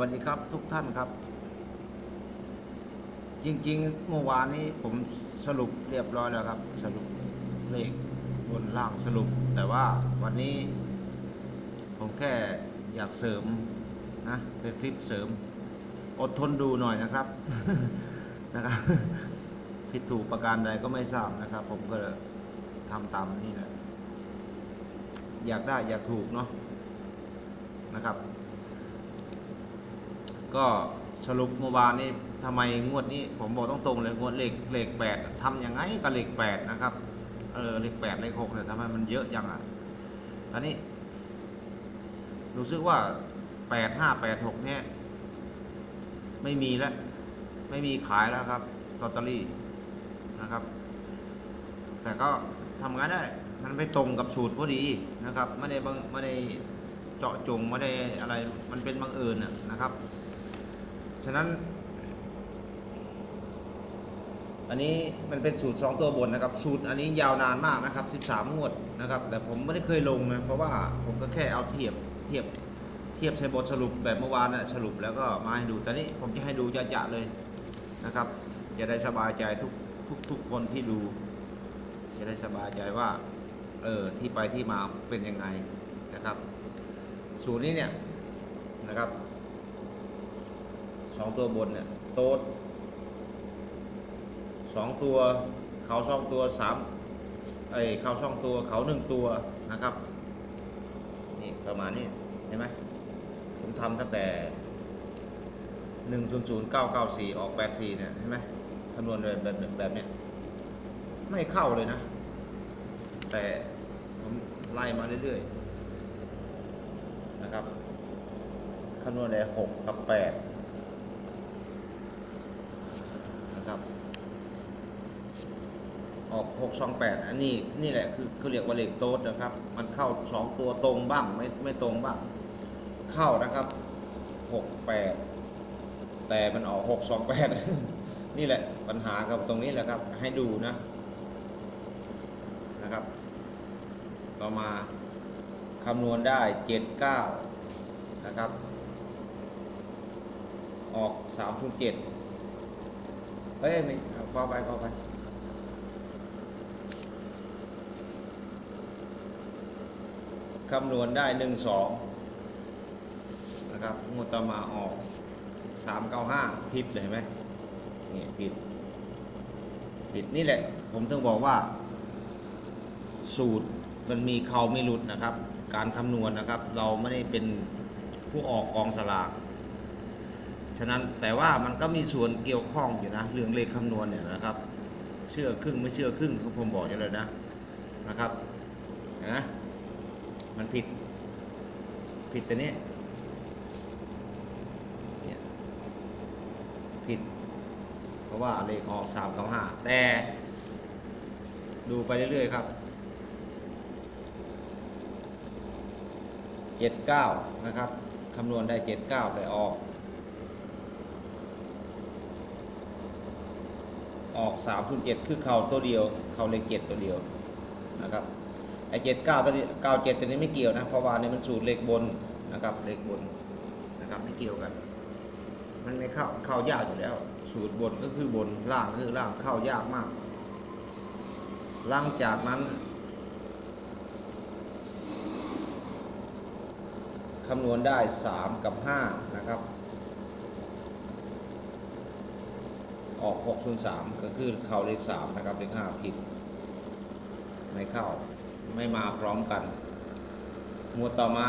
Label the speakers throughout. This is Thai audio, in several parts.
Speaker 1: วัสดีครับทุกท่านครับ จริงๆเมื่อวานนี้ผมสรุปเรียบร้อยแล้วครับ สรุปเลขบนล่างสรุป แต่ว่าวันนี้ผมแค่อยากเสริมนะเป็นคลิปเสริม อดทนดูหน่อยนะครับนะครับผิดถูกประการใดก็ไม่ทราบนะครับ ผมก็ทำตามนี่แหละอยากได้อยากถูกเนาะนะครับ ก็สรุปเมื่อวานนี้ทำไมงวดนี้ผมบอกต้องตรงๆเลยงวดเลขเลขแปดทำยังไงกับเลขแปดนะครับเออเลขแปดเลขหกเนี่ยทำไมมันเยอะจังอะตอนนี้รู้สึกว่าแปดห้าแปดหกเนี่ยไม่มีแล้ว ไม่มีขายแล้วครับลอตเตอรี่นะครับ แต่ก็ทำงานได้มันไปตรงกับสูตรพอดีนะครับไม่ได้บังไม่ได้เจาะจงไม่ได้อะไรมันเป็นบังเอิญนนะครับ ฉะนั้น อันนี้มันเป็นสูตร 2 ตัวบนนะครับ สูตรอันนี้ยาวนานมากนะครับ 13งวดนะครับ แต่ผมไม่ได้เคยลงนะ เพราะว่าผมก็แค่เอาเทียบเทียบเทียบใช้บทสรุปแบบเมื่อวานนะสรุปแล้วก็มาให้ดูแต่นี้ผมจะให้ดูจะๆเลยนะครับ จะได้สบายใจทุกทุกทุกคนที่ดู จะได้สบายใจว่า เออที่ไปที่มาเป็นยังไงนะครับ สูตรนี้เนี่ยนะครับ สองตัวบนเนี่ยโต๊ดสองตัวเขาสองตัวสามไอเขาสองตัวเขาหนึ่งตัวนะครับนี่ประมาณนี้เห็นไหมผมทำตั้งแต่หนึ่งศูนย์ศูนย์เก้าเก้าสี่ออกแปดสี่เนี่ยเห็นไหมคำนวณแบบแบบแบบแบบเนี้ยไม่เข้าเลยนะ แต่ผมไล่มาเรื่อยๆนะครับคำนวณได้หกกับแปด นะครับ ออกหกสองแปดอันนี้นี่แหละคือเขาเรียกว่าเลขโต๊ดนะครับ มันเข้าสองตัวตรงบ้างไม่ไม่ตรงบ้าง เข้านะครับหกแต่มันออกหกสองแปดนี่แหละปัญหากับตรงนี้แหละครับ ให้ดูนะนะครับ ต่อมาคำนวณได้เจ็ดเก้านะครับ ออกสามศูนย์เจ็ อ้ยไม่เอไปก็ไปคำนวณได้หนึ่งสองนะครับงวดต่อมาออกสามเก้าห้าผิดเลยเห็นไหมนี่ผิด ผิดนี่แหละ ผมถึงบอกว่า สูตรมันมีเขาไม่หลุดนะครับ การคำนวณนะครับ เราไม่ได้เป็นผู้ออกกองสลาก ฉะนั้นแต่ว่ามันก็มีส่วนเกี่ยวข้องอยู่นะเรื่องเลขคำนวณเนี่ยนะครับ เชื่อครึ่งไม่เชื่อครึ่งก็ผมบอกอยู่เลยนะนะครับนะมันผิดผิดตัวนี้เนี่ยผิด เพราะว่าเลขออกสามกับห้าแต่ดูไปเรื่อยๆครับเจ็ดเก้านะครับคำนวณได้เจ็ดเก้าแต่ออก ออกสามศูนย์เจ็ดคือเข่าตัวเดียว เข่าเลขเจ็ดตัวเดียวนะครับไอเจ็ดเก้าตัวนี้เก้าเจ็ดตัวนี้ไม่เกี่ยวนะ เพราะว่านี่มันสูตรเลขบนนะครับเลขบนนะครับไม่เกี่ยวกัน มันไม่เข้าเข้ายากอยู่แล้ว สูตรบนก็คือบนล่างก็คือล่างเข้ายากมาก หลังจากนั้นคำนวณได้สามกับห้านะครับ ออกหกศูนสามก็คือเข้าเลขสามนะครับเลขห้าผิด ไม่เข้าไม่มาพร้อมกันงวดต่อมา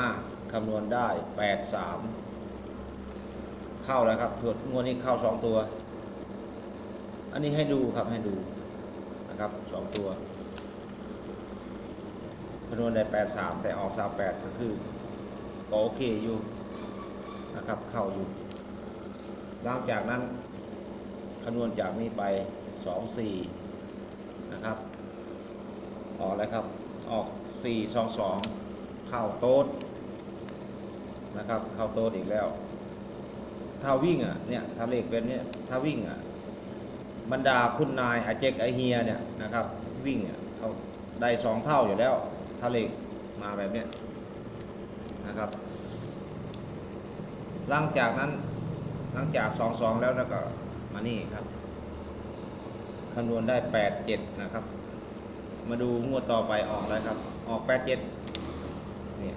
Speaker 1: คำนวณได้ 8 3 เข้าแล้วครับถวดงวดนี้เข้า 2 ตัว อันนี้ให้ดูครับให้ดูนะครับ 2 ตัวคำนวณได้ 8 3 แต่ออก 3 8 ก็คือก็โอเคอยู่นะครับเข้าอยู่หลังจากนั้น คำนวณจากนี้ไป 2 4 นะครับ ออกแล้วครับ ออก 4 2 2 เข้าโต๊ดนะครับ เข้าโต๊ดอีกแล้ว ถ้าวิ่งอะ เนี่ย ถ้าเลขเป็นเนี่ย ถ้าวิ่งอะ บรรดาคุณนายอาเจกไอเฮียเนี่ยนะครับ วิ่งอะเขาได้สองเท่าอยู่แล้ว ถ้าเลขมาแบบเนี้ยนะครับ หลังจากนั้นหลังจากสองสองแล้วแล้วก็ มานี่ครับคำนวณได้แปดเจ็ดนะครับ มาดูงวดต่อไปออกแล้วครับ ออกแปดเจ็ดเนี่ย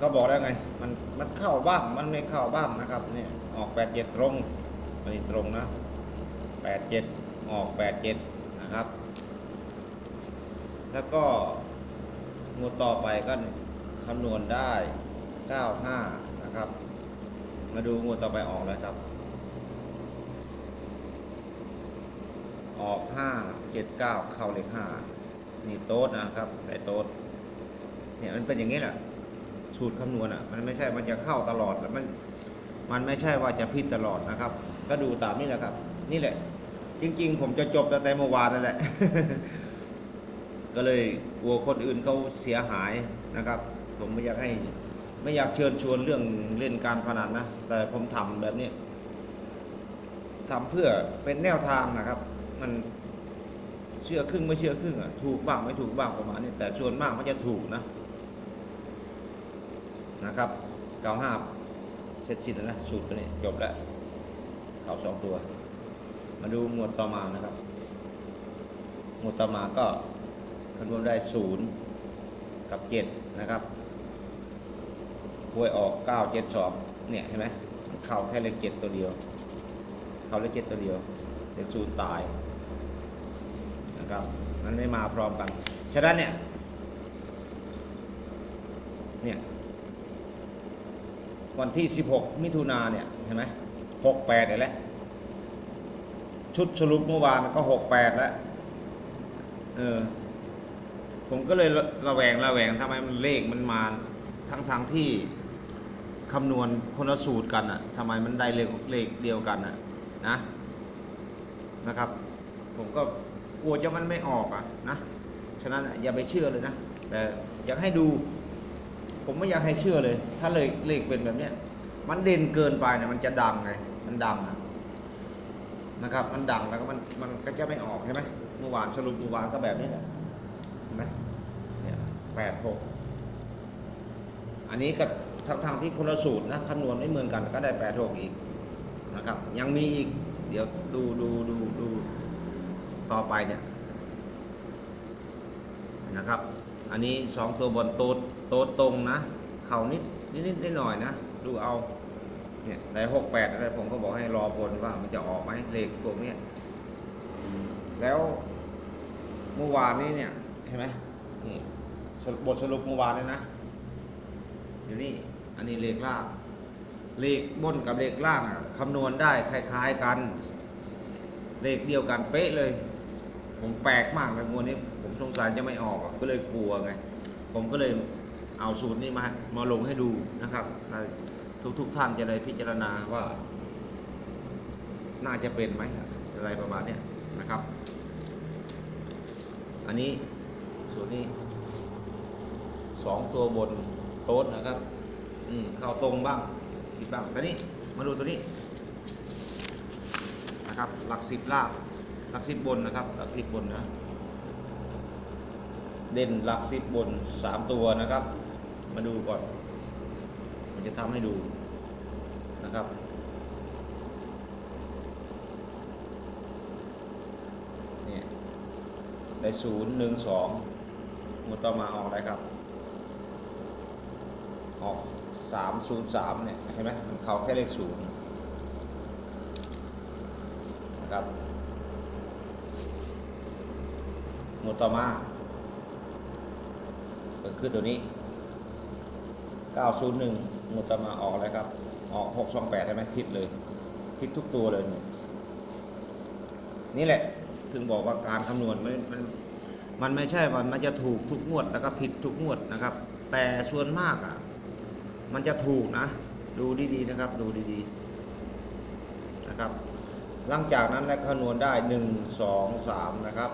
Speaker 1: ก็บอกแล้วไง มันมันเข้าบ้าง มันไม่เข้าบ้างนะครับเนี่ยออกแปดเจ็ดตรงอันตรงนะแปดเจ็ดออกแปดเจ็ดนะครับ แล้วก็งวดต่อไปก็คำนวณได้เก้าห้านะครับ มาดูงวดต่อไปออกแล้วครับ ออกห้าเจ็ดเก้าเข้าเลขห้านี่โต๊ดนะครับใส่โต๊ดเนี่ยมันเป็นอย่างนี้แหละสูตรคำนวณอะมันไม่ใช่มันจะเข้าตลอดแล้วมันมันไม่ใช่ว่าจะผิดตลอดนะครับ ก็ดูตามนี่แหละครับ นี่แหละ จริง ๆ ผมจะจบตั้งแต่เมื่อวานนั่นแหละ ก็เลยกลัวคนอื่นเขาเสียหายนะครับ ผมไม่อยากให้ไม่อยากเชิญชวนเรื่องเล่นการพนันนะ แต่ผมทำแบบนี้ทำเพื่อเป็นแนวทางนะครับ มันเชื่อครึ่งไม่เชื่อครึ่งอะถูกบ้างไม่ถูกบ้างประมาณนี้แต่ส่วนมากมันจะถูกนะนะครับเก้าห้าเสร็จสิ้นแล้วนะสูตรตัวนี้จบแล้วเขาสองตัว มาดูหมวดต่อมานะครับ หมวดต่อมาก็คำนวณได้ศูนย์กับเจ็ดนะครับหวยออกเก้าเจ็ดสองเนี่ยเห็นไหมเข้าแค่เลขเจ็ดตัวเดียว เข้าเลขเจ็ดตัวเดียวเลขศูนย์ตาย นะครับ มันไม่มาพร้อมกัน ฉะนั้นเนี่ย เนี่ย วันที่ 16 มิถุนาเนี่ย เห็นไหม68เห็นไหมชุดสรุปเมื่อวานมันก็68แล้ว เออ ผมก็เลยระแวงระแวงทำไมมันเลขมันมาทั้งทางที่คำนวณคนละสูตรกันอะทำไมมันได้เลขเลขเดียวกันอะนะนะครับ ผมก็ กลัวจะมันไม่ออกอะนะฉะนั้นอย่าไปเชื่อเลยนะ แต่อยากให้ดู ผมไม่อยากให้เชื่อเลย ถ้าเลขเลขเป็นแบบเนี้ยมันเด่นเกินไปเนี่ยมันจะดังไงมันดังอะนะครับ มันดังแล้วก็มันมันก็จะไม่ออกใช่ไหมเมื่อวานสรุปเมื่อวานก็แบบนี้แหละเห็นไหมเนี่ยแปดหกอันนี้ก็ทั้งทางที่คนละสูตรนะคำนวณไม่เหมือนกันก็ได้แปดหกอีกนะครับ ยังมีอีกเดี๋ยวดูดูดูดู ต่อไปเนี่ยนะครับ อันนี้สองตัวบนโตโตตรงนะ เข่านิดนิดนิดนิดหน่อยนะ ดูเอาเนี่ยได้หกแปดอะไรผมก็บอกให้รอผลว่ามันจะออกไหมเลขพวกนี้แล้วเมื่อวานนี้เนี่ยเห็นไหมนี่บทสรุปเมื่อวานเลยนะอยู่นี่อันนี้เลขล่างเลขบนกับเลขล่างอะคำนวณได้คล้าย ๆกัน เลขเดียวกันเป๊ะเลย ผมแปลกมากเลยงวดนี้ผมสงสัยจะไม่ออกก็เลยกลัวไง ผมก็เลยเอาสูตรนี้มามาลงให้ดูนะครับทุกทุกท่านจะได้พิจารณาว่า น่าจะเป็นไหมอะไรประมาณนี้นะครับ อันนี้สูตรนี้สองตัวบนโต๊ดนะครับ อืมเข้าตรงบ้างผิดบ้างตอนนี้มาดูตัวนี้นะครับ หลักสิบลาง หลักสิบบนนะครับ หลักสิบบนนะ เด่นหลักสิบบนสามตัวนะครับ มาดูก่อนมันจะทำให้ดูนะครับเนี่ยได้ศูนย์หนึ่งสองมูต่อมาออกอะไรครับออกสามศูนย์สามเนี่ยเห็นไหมมันเขาแค่เลขศูนย์นะครับหม วต่อมาก็คือตัวนี้ 901หมวดต่อมาออกอะไรครับ ออก 628ได้ไหมผิดเลยผิดทุกตัวเลยนี่ยนี่แหละถึงบอกว่าการคำนวณมันมันมันไม่ใช่ว่ามันจะถูกทุกงวดแล้วก็ผิดทุกงวดนะครับ แต่ส่วนมากอะมันจะถูกนะ ดูดีๆนะครับ ดูดีๆนะครับ หลังจากนั้นแล้วคำนวณได้หนึ่งสองสามนะครับ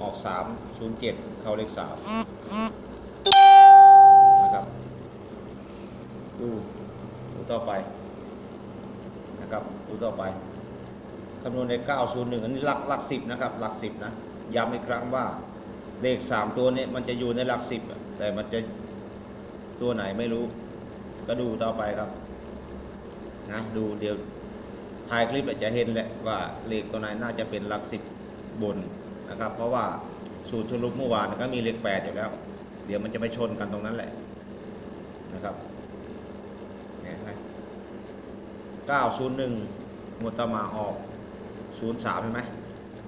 Speaker 1: ออกสามศูนย์เจ็ดเข้าเลขสามนะครับ ดูดูต่อไปนะครับ ดูต่อไปคำนวณใน 901 อันนี้หลักหลักสิบนะครับ หลักสิบนะ ย้ำอีกครั้งว่าเลขสามตัวนี้มันจะอยู่ในหลักสิบแต่มันจะตัวไหนไม่รู้ ก็ดูต่อไปครับ นะดูเดี๋ยวถ่ายคลิปอาจจะเห็นแหละว่าเลขตัวไหนน่าจะเป็นหลักสิบบน นะครับ เพราะว่าสูตรสรุปเมื่อวานก็มีเลขแปดอยู่แล้ว เดี๋ยวมันจะไปชนกันตรงนั้นแหละนะครับเนี่ยไหมเก้าศูนย์หนึ่งงวดต่อมาออกศูนย์สามเห็นไหม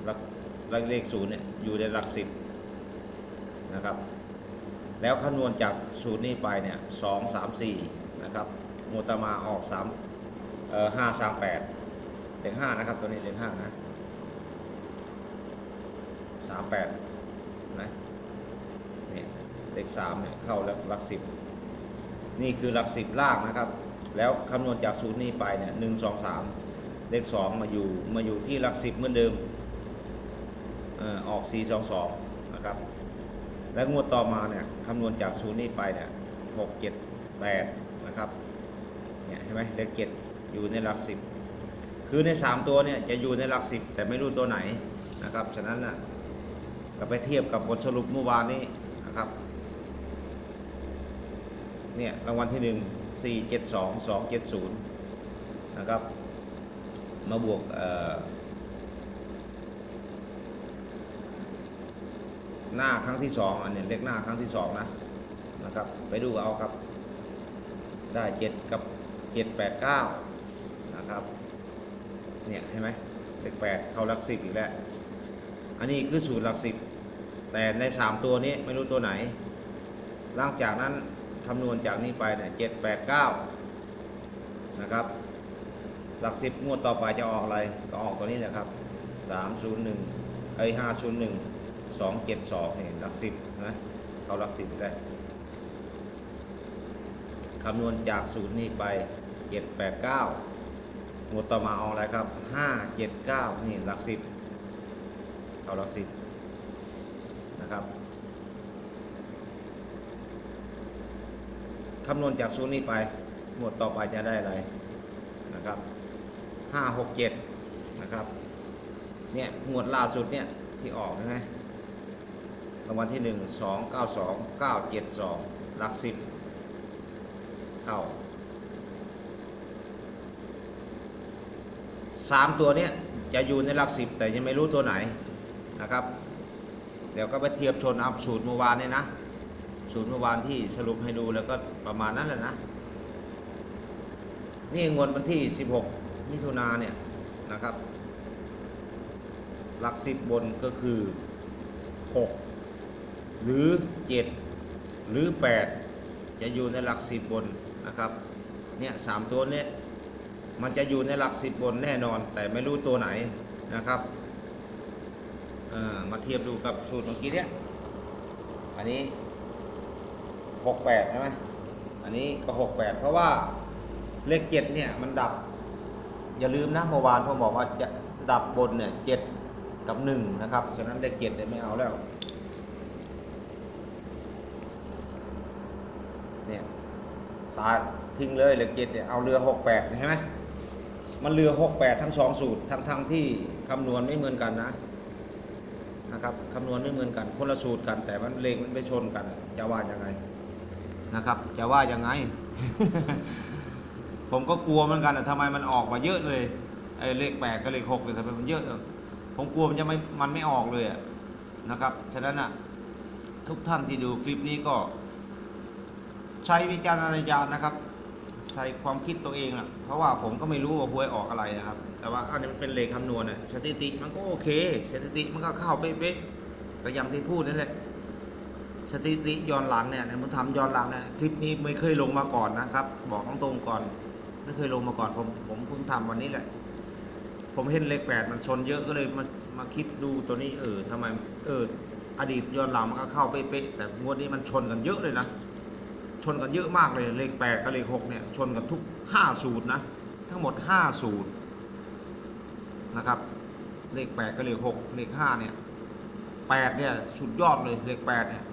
Speaker 1: หลักหลักเลขศูนย์เนี่ยอยู่ในหลักสิบนะครับ แล้วคำนวณจากสูตรนี้ไปเนี่ยสองสามสี่นะครับงวดต่อมาออกสามเอ่อห้าสามแปดเลขห้านะครับ ตัวนี้เลขห้านะ สามแปดนะเนี่ยเลขสามเนี่ยเข้าแล้วหลักสิบนี่คือหลักสิบล่างนะครับ แล้วคำนวณจากสูตรนี้ไปเนี่ยหนึ่งสองสามเลขสองมาอยู่มาอยู่ที่หลักสิบเหมือนเดิมออกสี่สองสองนะครับ และงวดต่อมาเนี่ยคำนวณจากศูนย์นี้ไปเนี่ยหกเจ็ดแปดนะครับ เนี่ยเห็นไหมเลขเจ็ดอยู่ในหลักสิบคือในสามตัวเนี่ยจะอยู่ในหลักสิบแต่ไม่รู้ตัวไหนนะครับ ฉะนั้นนะ ก็ไปเทียบกับบทสรุปเมื่อวานนี้นะครับ เนี่ยรางวัลที่หนึ่งสี่เจ็ดสองสองเจ็ดศูนย์นะครับ มาบวกหน้าครั้งที่สองอันนี้เลขหน้าครั้งที่สองนะนะครับ ไปดูเอาครับ ได้เจ็ดกับเจ็ดแปดเก้านะครับ เนี่ยเห็นไหมเลขแปดเข้าหลักสิบอีกแล้ว อันนี้คือสูตรหลักสิบ แต่ในสามตัวนี้ไม่รู้ตัวไหน หลังจากนั้นคำนวณจากนี้ไปเนี่ยเจ็ดแปดเก้านะครับ หลักสิบงวดต่อไปจะออกอะไร ก็ออกตัวนี้แหละครับสามศูนย์หนึ่งไอห้าศูนย์หนึ่งสองเจ็ดสองเนี่ยหลักสิบนะเขาหลักสิบได้คำนวณจากสูตรนี้ไปเจ็ดแปดเก้าหมวดต่อมาเอาอะไรครับห้าเจ็ดเก้านี่หลักสิบเขาหลักสิบ นะครับคำนวณจากสูตรนี้ไป หมวดต่อไปจะได้อะไรนะครับห้าหกเจ็ดนะครับ เนี่ยหมวดล่าสุดเนี่ยที่ออกใช่ไหมรางวัลที่หนึ่งสองเก้าสองเก้าเจ็ดสองหลักสิบเข้าสามตัวเนี้ยจะอยู่ในหลักสิบแต่ยังไม่รู้ตัวไหนนะครับ ดี๋ยวก็ไปเทียบชนเอาสูตรเมื่อวานเนี่ยนะ สูตรเมื่อวานที่สรุปให้ดูแล้วก็ประมาณนั้นแหละนะ นี่งวดวันที่ 16 มิถุนาเนี่ยนะครับ หลักสิบบนก็คือ 6 หรือ 7 หรือ 8 จะอยู่ในหลักสิบบนนะครับเนี่ยสามตัวเนี้ยมันจะอยู่ในหลักสิบบนแน่นอน แต่ไม่รู้ตัวไหนนะครับ มาเทียบดูกับสูตรเมื่อกี้เนี่ยอันนี้68ใช่ไหมอันนี้ก็68เพราะว่าเลข7เนี่ยมันดับ อย่าลืมนะเมื่อวานผมบอกว่าจะดับบนเนี่ยเจ็ดกับหนึ่งนะครับ ฉะนั้นเลขเจ็ดเนี่ยไม่เอาแล้วเนี่ยตายทิ้งเลยเลขเจ็ดเนี่ยเอาเรือหกแปดใช่ไหมมันเรือหกแปดทั้งสองสูตรทั้งทั้งที่คำนวณไม่เหมือนกันนะ นะครับคำนวณไม่เหมือนกันคนละสูตรกัน แต่มันเลขมันไปชนกัน จะว่ายังไงนะครับ จะว่ายังไง ผมก็กลัวเหมือนกันนะทำไมมันออกมาเยอะเลยไอ้เลขแปดกับเลขหกเลยทำไมมันเยอะเออผมกลัวมันจะไม่มันไม่ออกเลยนะครับฉะนั้นอะทุกท่านที่ดูคลิปนี้ก็ ใช้วิจารณญาณนะครับ ใส่ความคิดตัวเองอะ เพราะว่าผมก็ไม่รู้ว่าหวยออกอะไรนะครับ แต่ว่าอันนี้มันเป็นเลขคำนวณน่ะสถิติมันก็โอเคสถิติมันก็เข้าเป๊ะๆก็อย่างที่พูดนั่นแหละสถิติย้อนหลังเนี่ยผมทำย้อนหลังเนี่ยคลิปนี้ไม่เคยลงมาก่อนนะครับ บอกตรงๆก่อน ไม่เคยลงมาก่อนผมผมเพิ่งทำวันนี้แหละ ผมเห็นเลขแปดมันชนเยอะก็เลยมามาคิดดูตัวนี้เออทำไมเอออดีตย้อนหลังมันก็เข้าเป๊ะๆแต่งวดนี้มันชนกันเยอะเลยนะ นกันเยอะมากเลยเลขแปดกับเลขหกเนี่ยชนกันทุกห้าสูตรนะทั้งหมดห้าสูตรนะครับเลขแปดกับเลขหกเลขห้าเนี่ยแปดเนี่ยสุดยอดเลยเลขแปดเนี่ย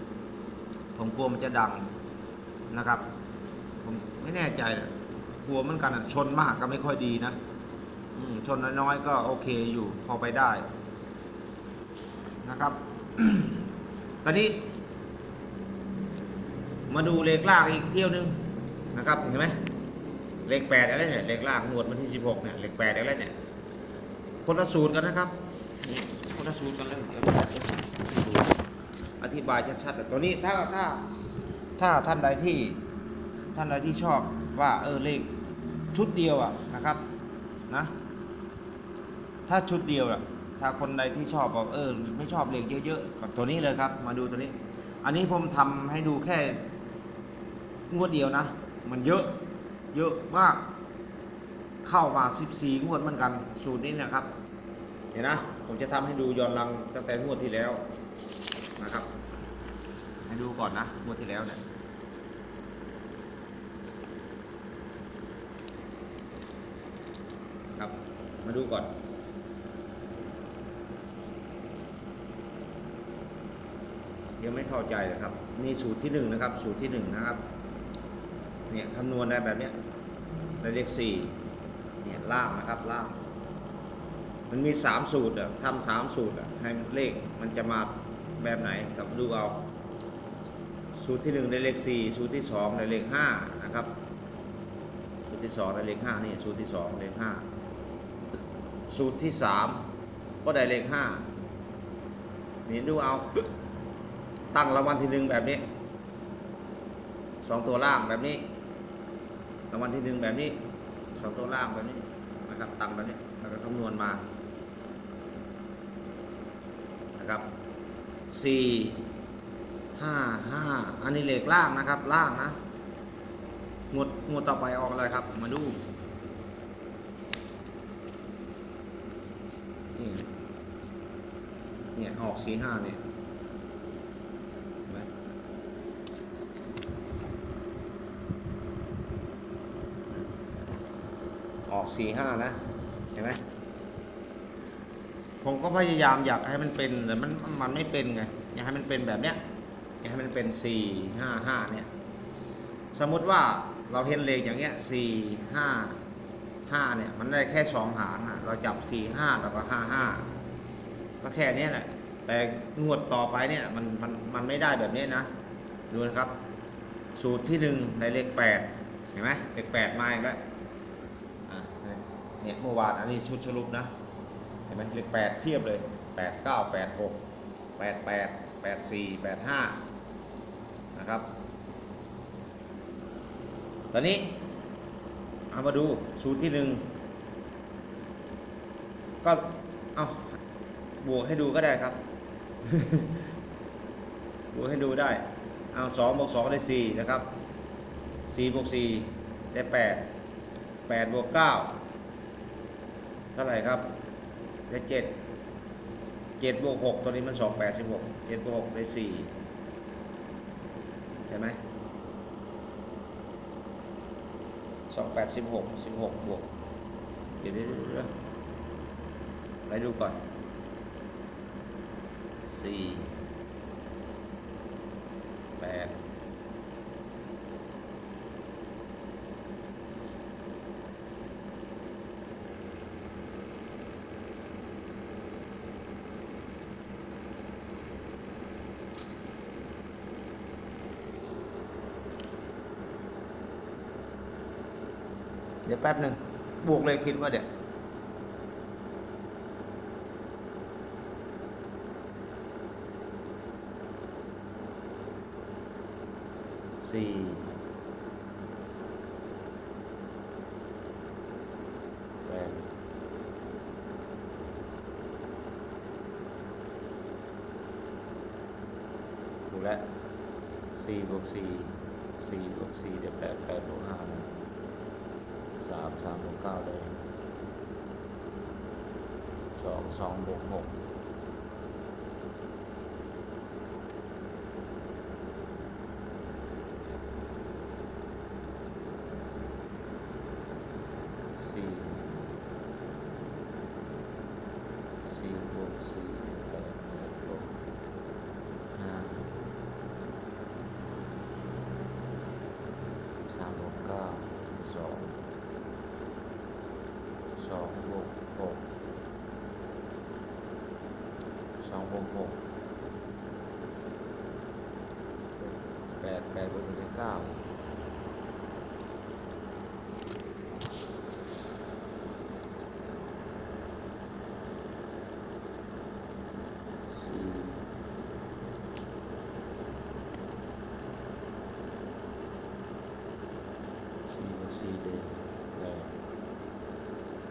Speaker 1: ผมกลัวมันจะดังนะครับ ผมไม่แน่ใจเลยกลัวเหมือนกันอะชนมากก็ไม่ค่อยดีนะชนน้อยๆก็โอเคอยู่พอไปได้นะครับ ตอนนี้ มาดูเลขล่างอีกเที่ยวหนึงนะครับเห็นไหมเลขแปดอะไรเนี่ยเลขล่างงวดวันที่สิบหกเนี่ยเลขแปดอะไรเนี่ยคนละสูตรกันนะครับคนละสูตรกันเลยเดี๋ยวดูอธิบายชัดๆแต่ตัวนี้ถ้าถ้าถ้าท่านใดที่ท่านใดที่ชอบว่าเออเลขชุดเดียวอะนะครับนะถ้าชุดเดียวอะถ้าคนใดที่ชอบบอกเออไม่ชอบเลขเยอะๆก็ตัวนี้เลยครับ มาดูตัวนี้ อันนี้ผมทำให้ดูแค่ งวดเดียวนะ มันเยอะเยอะมาก เข้ามา 14 งวดเหมือนกัน สูตรนี้นะครับ เห็นนะ ผมจะทำให้ดูย้อนหลังตั้งแต่งวดที่แล้วนะครับ ให้ดูก่อนนะ งวดที่แล้วเนี่ยครับ มาดูก่อนยังไม่เข้าใจนะครับนี่สูตรที่หนึ่งนะครับสูตรที่หนึ่งนะครับ เนี่ยคำนวณได้แบบเนี้ยได้เลขสี่เนี่ยล่างนะครับล่างมันมีสามสูตรอะทำสามสูตรอะให้เลขมันจะมาแบบไหนกับดูเอาสูตรที่หนึ่งได้เลขสี่สูตรที่สองได้เลขห้านะครับสูตรที่สองได้เลขห้านี่สูตรที่สองเลขห้าสูตรที่สามก็ได้เลขห้านี่ดูเอาตั้งรางวัลที่หนึ่งแบบนี้สองตัวล่างแบบนี้างวัลที่หนึ่งแบบนี้สองตัวล่างแบบนี้นะครับตั้งแบบนี้แล้วก็คำนวณมานะครับสี่ห้าห้าอันนี้เลขล่างนะครับ ล่างนะงวดงวดต่อไปออกอะไรครับ มาดูนี่เนี่ยออกสี่ห้าเนี่ย เห็นไหม ออกสี่ห้านะ เห็นไหมผมก็พยายามอยากให้มันเป็นแต่มันมันไม่เป็นไงอยากให้มันเป็นแบบเนี้ยอยากให้มันเป็นสี่ห้าห้าเนี่ย สมมุติว่าเราเห็นเลขอย่างเงี้ยสี่ห้าห้าเนี่ยมันได้แค่สองหางอะเราจับสี่ห้าแล้วก็ห้าห้าก็แค่เนี้ยแหละ แต่งวดต่อไปเนี่ยมันมันมันไม่ได้แบบนี้นะ ดูนะครับ สูตรที่หนึ่งในเลขแปดเห็นไหมเลขแปดมาอีกแล้วอะ เนี่ยเมื่อวานอันนี้ชุดสรุปนะเห็นไหมเลขแปดเพียบเลยแปดเก้าแปดหกแปดแปดแปดสี่แปดห้านะครับ ตอนนี้เอามาดูสูตรที่หนึ่งก็เอาบวกให้ดูก็ได้ครับ บวกให้ดูได้ เอาสองบวกสองได้สี่นะครับสี่บวกสี่ได้แปดแปดบวกเก้า เท่าไหร่ครับได้เจ็ดเจ็ดบวกหกตัวนี้มันสองแปดสิบหกเจ็ดบวกหกได้สี่ใช่ไหมสองแปดสิบหกสิบหกบวกเดี๋ยวเดี๋ยวเลยไปดูก่อนสี่แปด เดี๋ยวแป๊บหนึ่งบวกเลขผิดว่าเดี๋ยวสี่แปดถูกแล้วสี่บวกสี่สี่บวกสี่เดี๋ยวแปดแปดบวกห้านะ สามสามบวกเก้าเลยสองสองบวกหกสี่สี่บวกสี่แปดบวกห้าสามบวกเก้าสองสองบวกหกสองบวกหก แปดแปดบวกหนึ่งได้เก้า
Speaker 2: สีแดงแปด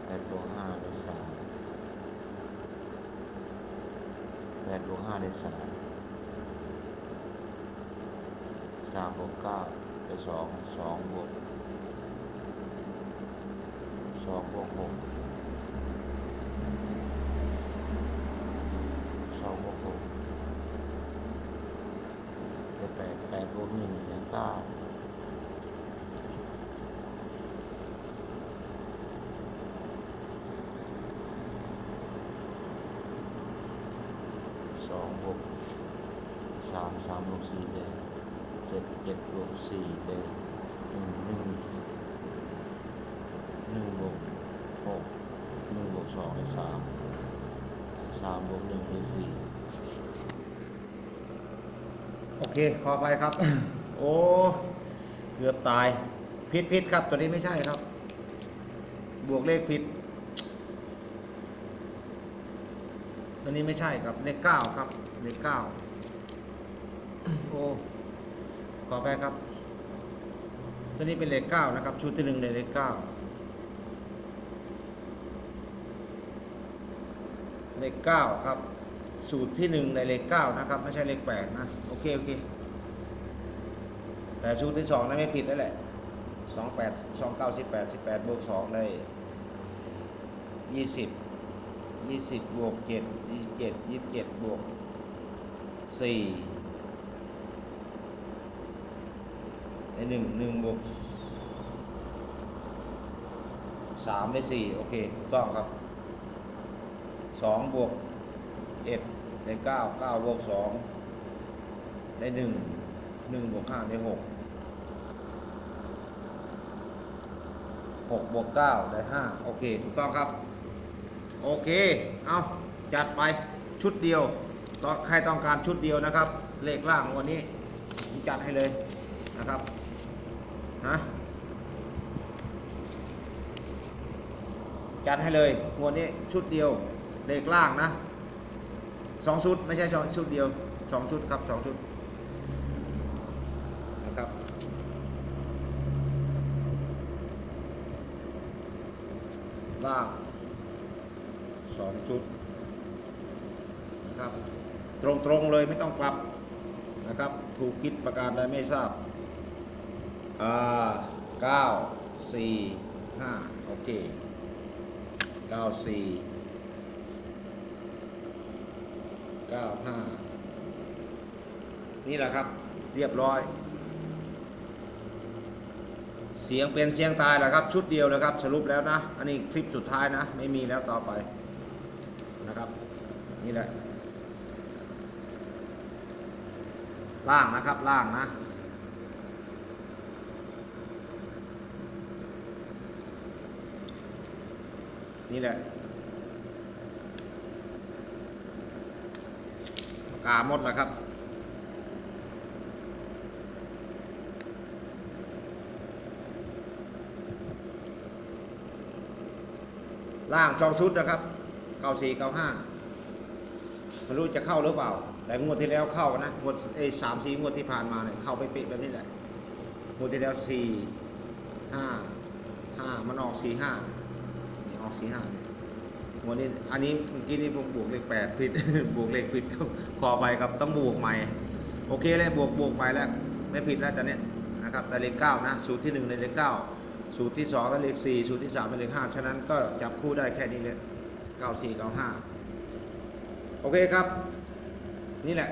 Speaker 2: แปดบวกห้าได้สามแปดบวกห้าได้สามสามบวก เก้าได้สองสองบวกสองบวกหกสองบวกหกได้แปดแปดบวกหนึ่งเก้าสองบวกสามสามบวกสี่แดง เจ็ดเจ็ดบวกสี่แดงหนึ่งหนึ่งหนึ่งบวกหกหนึ่งบวกสองได้สามสามบวกหนึ่งได้สี่
Speaker 1: โอเค ขอไปครับ โอ้เกือบตายผิดผิดครับ ตัวนี้ไม่ใช่ครับ บวกเลขผิดตัวนี้ไม่ใช่ครับเลขเก้าครับเลขเก้าโอ้ ขอไปครับ ตัวนี้เป็นเลขเก้านะครับ ชุดที่หนึ่งในเลขเก้าเลขเก้าครับ สูตรที่หนึ่งในเลขเก้านะครับ ไม่ใช่เลขแปดนะ โอเคโอเค แต่สูตรที่สองนั้นไม่ผิดแล้วแหละสองแปดสองเก้าสิบแปดสิบแปดบวกสองได้ยี่สิบยี่สิบบวกเจ็ดยี่สิบเจ็ดยี่สิบเจ็ดบวกสี่ได้ หนึ่งหนึ่งบวกสามได้สี่โอเคถูกต้องครับสองบวกเจ็ดได้เก้าเก้าบวกสองได้หนึ่งหนึ่งบวกห้าได้หกหกบวกเก้าได้ห้าโอเคถูกต้องครับ โอเค เอาจัดไปชุดเดียวใครต้องการชุดเดียวนะครับ เลขล่างวันนี้ผมจัดให้เลยนะครับ ฮะจัดให้เลยงวดนี้ชุดเดียวเลขล่างนะสองชุดไม่ใช่สองชุดเดียวสองชุดครับสองชุดนะครับล่างสองชุดนะครับตรงๆเลยไม่ต้องกลับนะครับถูกคิดประการใดไม่ทราบ อ่าเก้าสี่ห้าโอเคเก้าสี่เก้าห้านี่แหละครับเรียบร้อย เสียงเป็นเสียงตายแหละครับ ชุดเดียวนะครับ สรุปแล้วนะ อันนี้คลิปสุดท้ายนะ ไม่มีแล้วต่อไปนะครับ นี่แหละล่างนะครับล่างนะี่แหละกาหมดแล้วครับ ล่างจองชุดนะครับเก้าสี่เก้าห้าไม่รู้จะเข้าหรือเปล่า แต่งวดที่แล้วเข้านะ งวดเอสามสี่งวดที่ผ่านมาเนี่ยเข้าไปเป๊ะแบบนี้แหละ งวดที่แล้วสี่ห้าห้ามันออกสี่ห้า เอาสี่ห้าเนี่ยวันนี้อันนี้เมื่อกี้นี่ผมบวกเลขแปดผิด บวกเลขผิดขอไปครับต้องบวกใหม่ โอเคเลยบวกบวกไปแล้วไม่ผิดแล้วตอนนี้นะครับแต่เลขเก้านะสูตรที่หนึ่งในเลขเก้าสูตรที่สองก็เลขสี่สูตรที่สามเป็นเลขห้าฉะนั้นก็จับคู่ได้แค่นี้เลยเก้าสี่เก้าห้าโอเคครับ นี่แหละ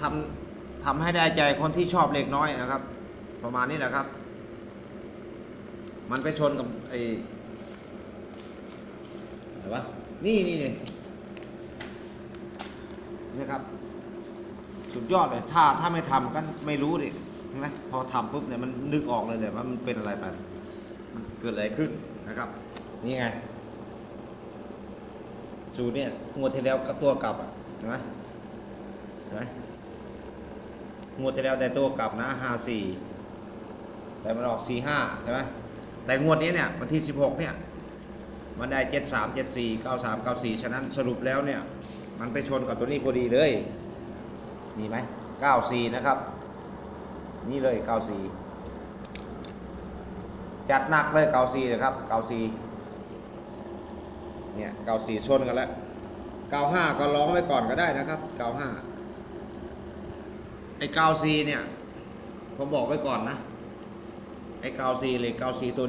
Speaker 1: ทำทำให้ได้ใจคนที่ชอบเลขน้อยนะครับ ประมาณนี้แหละครับ มันไปชนกับไอ อะไรวะนี่นี่นี่นะครับ สุดยอดเลย ถ้าถ้าไม่ทำก็ไม่รู้ดิใช่ไหมพอทำปุ๊บเนี่ยมันนึกออกเลยเนี่ยว่ามันเป็นอะไรไปมันเกิดอะไรขึ้นนะครับ นี่ไงสูตรเนี่ยงวดที่แล้วก็ตัวกลับอะเห็นไหมเห็นไหมงวดที่แล้วแต่ตัวกลับนะห้าสี่แต่มันออกสี่ห้าใช่ไหมแต่งวดนี้เนี่ยวันที่สิบหกเนี่ย มันได้เจ็ดสามเจ็ดสี่เก้าสามเก้าสี่ฉะนั้นสรุปแล้วเนี่ยมันไปชนกับตัวนี้พอดีเลยมีไหมเก้าสี่นะครับ นี่เลยเก้าสี่จัดหนักเลยเก้าซีนะครับเก้าซีเนี่ยเก้าซีชนกันแล้วเก้าห้าก็ร้องไว้ก่อนก็ได้นะครับเก้าห้าไอ้เก้าซีเนี่ยผมบอกไว้ก่อนนะไอ้เก้าซีเลยเก้าซีตัว